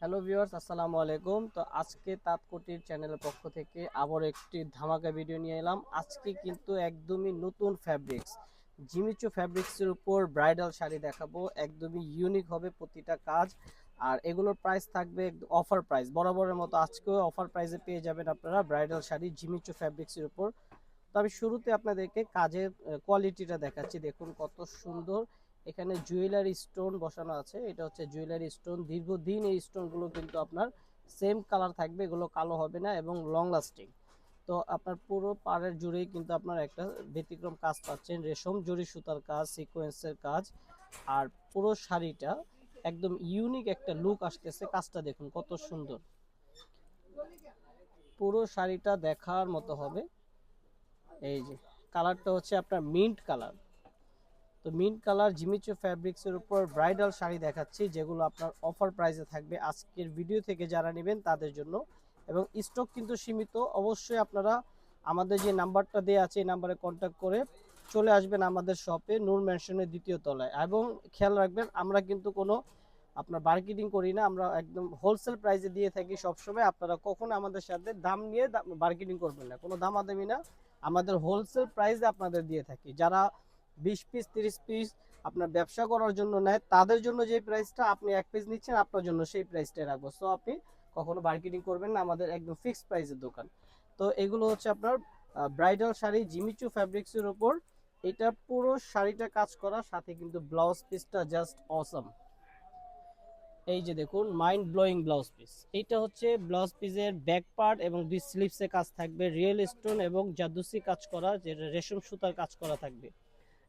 Hello viewers, আসসালামু আলাইকুম। তো আজকে তাঁতকুটির চ্যানেলের পক্ষ থেকে আবার একটি ধামাকা ভিডিও নিয়ে এলাম। আজকে কিন্তু একদমই নতুন ফ্যাব্রিক্স জিমিচু ফ্যাব্রিক্সের উপর ব্রাইডাল শাড়ি দেখাবো। একদমই ইউনিক হবে প্রতিটা কাজ। আর এগুলোর প্রাইস থাকবে অফার প্রাইস বরাবরের মতো আজকেও অফার প্রাইসে পেয়ে যাবেন আপনারা ব্রাইডাল শাড়ি জিমিচু ফ্যাব্রিক্সের উপর। তো আমি শুরুতে আপনাদেরকে কাজের কোয়ালিটিটা দেখাচ্ছি। দেখুন কত সুন্দর এখানে জুয়েলারি স্টোন বসানো আছে। এটা হচ্ছে জুয়েলারি স্টোন দীর্ঘদিন এই স্টোনগুলো কিন্তু আপনার সেম কালার থাকবে, এগুলো কালো হবে না এবং লং লাস্টিং তো আপনার পুরো পাড়ের জুড়েই কিন্তু আপনার একটা ব্যতিক্রম কাজ পাচ্ছেন। রেশম, জরি সুতার কাজ সিকোয়েন্সের কাজ। আর পুরো শাড়িটা একদম ইউনিক একটা লুক আসতেছে। কাজটা দেখুন কত সুন্দর। পুরো শাড়িটা দেখার মতো হবে। এই যে কালারটা হচ্ছে আপনার মিন্ট কালার তো মিন্ট কালার জিমিচু ফ্যাব্রিক্সের উপর ব্রাইডাল শাড়ি দেখাচ্ছি, যেগুলো আপনার অফার প্রাইসে থাকবে আজকের ভিডিও থেকে যারা নেবেন তাদের জন্য। এবং স্টক কিন্তু সীমিত, অবশ্যই আপনারা আমাদের যে নাম্বারটা দেওয়া আছে এই নাম্বারে কন্ট্যাক্ট করে চলে আসবেন আমাদের শপে নূর ম্যানশনের দ্বিতীয় তলায়। এবং খেয়াল রাখবেন, আমরা কিন্তু কোনো আপনার মার্কেটিং করি না, আমরা একদম হোলসেল প্রাইসে দিয়ে থাকি সবসময়। আপনারা কখনো আমাদের সাথে দাম নিয়ে মার্কেটিং করবেন না, কোনো দামাদামি না। আমাদের হোলসেল প্রাইসে আপনাদের দিয়ে থাকি। যারা বিশ পিস তিরিশ পিস আপনার ব্যবসা করার জন্য নেয়। তাদের জন্য যে প্রাইসটা আপনি এক পিস নিচ্ছেন, আপনার জন্য সেই প্রাইসটাই রাখব। সো আপনি কখনো মার্কেটিং করবেন না, আমাদের একদম ফিক্সড প্রাইসের দোকান। তো এগুলো হচ্ছে আপনার ব্রাইডাল শাড়ি, জিমিচু ফ্যাব্রিক্সের উপর এটা পুরো শাড়িটা কাজ করা সাথে কিন্তু ব্লাউজ পিসটা জাস্ট অসম এই যে দেখুন মাইন্ড ব্লোয়িং ব্লাউজ পিস এইটা হচ্ছে ব্লাউজ পিসের ব্যাক পার্ট এবং দুই স্লিপসে কাজ থাকবে। রিয়েল স্টোন এবং জাদুসি কাজ করা যেটা রেশম সুতার কাজ করা থাকবে।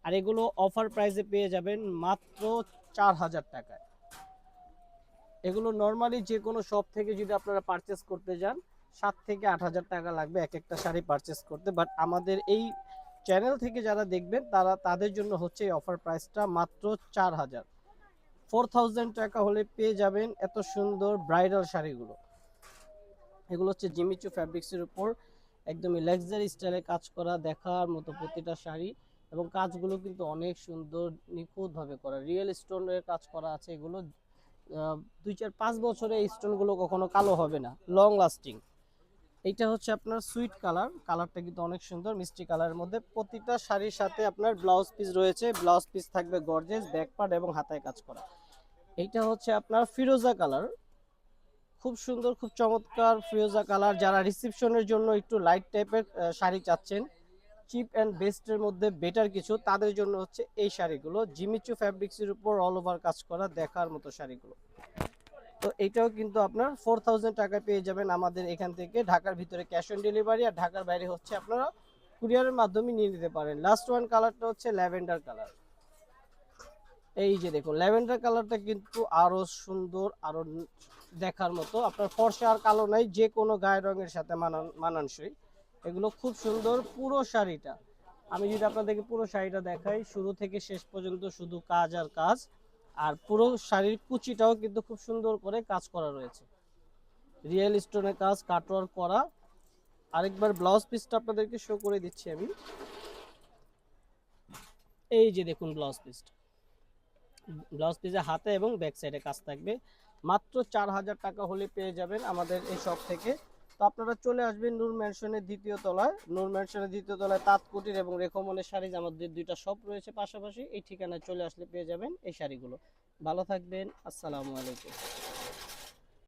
আর এগুলো অফার প্রাইসে পেয়ে যাবেন মাত্র চার হাজার টাকায়। এগুলো নর্মালি যে কোনো শপ থেকে যদি আপনারা পারচেস করতে যান, সাত থেকে আট হাজার টাকা লাগবে এক একটা শাড়ি পারচেস করতে। বাট আমাদের এই চ্যানেল থেকে যারা দেখবেন, তারা তাদের জন্য হচ্ছে এই অফার প্রাইসটা মাত্র চার হাজার। ফোর থাউজেন্ড টাকা হলে পেয়ে যাবেন এত সুন্দর ব্রাইডাল শাড়িগুলো। এগুলো হচ্ছে জিমিচু ফ্যাব্রিক্সের উপর, একদমই লাক্সারি স্টাইলে কাজ করা, দেখার মতো প্রতিটা শাড়ি। এবং কাজগুলো কিন্তু অনেক সুন্দর নিখুঁতভাবে করা। রিয়েল স্টোনের কাজ করা আছে এগুলো দুই চার পাঁচ বছরে এই স্টোনগুলো কখনো কালো হবে না লং লাস্টিং এইটা হচ্ছে আপনার সুইট কালার কালারটা কিন্তু অনেক সুন্দর, মিষ্টি কালারের মধ্যে। প্রতিটা শাড়ির সাথে আপনার ব্লাউজ পিস রয়েছে ব্লাউজ পিস থাকবে গর্জেস ব্যাকপার্ট এবং হাতায় কাজ করা। এইটা হচ্ছে আপনার ফিরোজা কালার খুব সুন্দর, খুব চমৎকার ফিরোজা কালার যারা রিসেপশনের জন্য একটু লাইট টাইপের শাড়ি চাচ্ছেন চিপ অ্যান্ড বেস্টের মধ্যে বেটার কিছু। তাদের জন্য হচ্ছে এই শাড়িগুলো। জিমিচু ফ্যাব্রিক্সের উপর অল ওভার কাজ করা দেখার মতো শাড়িগুলো। তো এটাও কিন্তু আপনার ফোর থাউজেন্ড টাকা পেয়ে যাবেন আমাদের এখান থেকে। ঢাকার ভিতরে ক্যাশ অন ডেলিভারি আর ঢাকার বাইরে হচ্ছে আপনারা কুরিয়ারের মাধ্যমে নিয়ে নিতে পারেন। লাস্ট ওয়ান কালারটা হচ্ছে ল্যাভেন্ডার কালার এই যে দেখুন ল্যাভেন্ডার কালারটা কিন্তু আরও সুন্দর আরও দেখার মতো। আপনার ফর্সা আর কালো নাই, যে কোনো গায়ের রঙের সাথে মানান মানানসই। এগুলো খুব সুন্দর, পুরো শাড়িটা। আমি যদি আপনাদেরকে পুরো শাড়িটা দেখাই, শুরু থেকে শেষ পর্যন্ত শুধু কাজ আর কাজ। আর পুরো শাড়ির কুচিটাও কিন্তু খুব সুন্দর করে কাজ করা রয়েছে। রিয়েল স্টোনের কাজ, কাটওয়ার্ক করা। আরেকবার ব্লাউজ পিসটা আপনাদেরকে শো করে দিচ্ছি আমি। এই যে দেখুন ব্লাউজ পিসটা। ব্লাউজ পিসের হাতে এবং ব্যাক সাইডে কাজ থাকবে। মাত্র চার হাজার টাকা হলে পেয়ে যাবেন আমাদের এই শপ থেকে। তো আপনারা চলে আসবেন নূর ম্যানশনের দ্বিতীয় তলায়। নূর ম্যানশনের দ্বিতীয় তলায় তাঁতকুটির এবং রেখমনের শাড়ি আমাদের দুইটা শপ রয়েছে পাশাপাশি। এই ঠিকানায় চলে আসলে পেয়ে যাবেন এই শাড়িগুলো। ভালো থাকবেন, আসসালামু আলাইকুম।